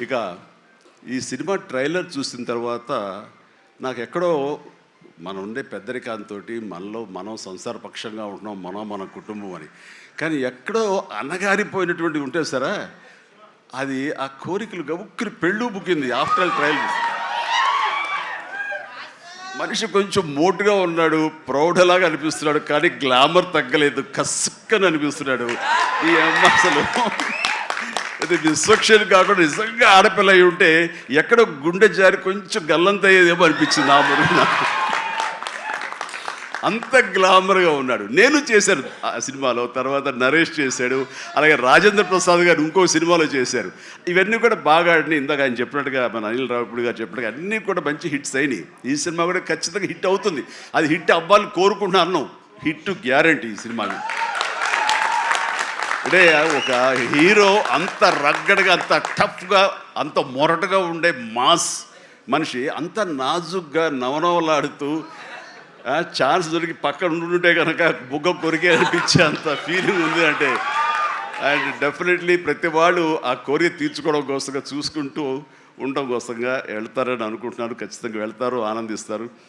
ఇక ఈ cinema trailer చూసిన తర్వాత నాకు ఎక్కడో మనం ఉండే పెద్దరికాంతో మనలో మనం సంసార పక్షంగా ఉంటున్నాం మనం మన కుటుంబం అని. కానీ ఎక్కడో అన్నగారిపోయినటువంటి ఉంటే సరే అది ఆ కోరికలు గబుక్కుని పెళ్ళు బుక్కింది ఆఫ్టర్ ట్రయల్ మనిషి కొంచెం మోటుగా ఉన్నాడు ప్రౌఢలాగా అనిపిస్తున్నాడు కానీ గ్లామర్ తగ్గలేదు కసుక్కని అనిపిస్తున్నాడు. ఈ అమ్మ అసలు అది విశ్వక్షని కాకుండా నిజంగా ఆడపిల్ల అయి ఉంటే ఎక్కడో గుండె జారి కొంచెం గల్లంత అయ్యేదేమో అనిపించింది ఆ మురుగు నాకు. అంత గ్లామర్గా ఉన్నాడు. నేను చేశాను. ఆ సినిమాలో తర్వాత నరేష్ చేశాడు అలాగే రాజేంద్ర ప్రసాద్ గారు ఇంకో సినిమాలో చేశారు. ఇవన్నీ కూడా బాగా ఆడినాయి. ఇందాక ఆయన చెప్పినట్టుగా మన అనిల్ రావుపూడి గారు చెప్పినట్టుగా అన్నీ కూడా మంచి హిట్స్ అయినాయి. ఈ సినిమా కూడా ఖచ్చితంగా హిట్ అవుతుంది. అది హిట్ అవ్వాలని కోరుకుంటున్నాను. హిట్ గ్యారంటీ ఈ సినిమాకి. అంటే ఒక హీరో అంత రగ్గడగా అంత టఫ్గా అంత మొరటగా ఉండే మాస్ మనిషి అంత నాజుగ్గా నవనవలాడుతూ ఛాన్స్ దొరికి పక్కన ఉండుంటే కనుక బుగ్గ కొరికే అనిపించే అంత ఫీలింగ్ ఉంది అంటే అండ్ డెఫినెట్లీ ప్రతి వాళ్ళు ఆ కోరిక తీర్చుకోవడం కోసంగా చూసుకుంటూ ఉండడం కోసంగా వెళ్తారని అనుకుంటున్నాను. ఖచ్చితంగా వెళ్తారు ఆనందిస్తారు.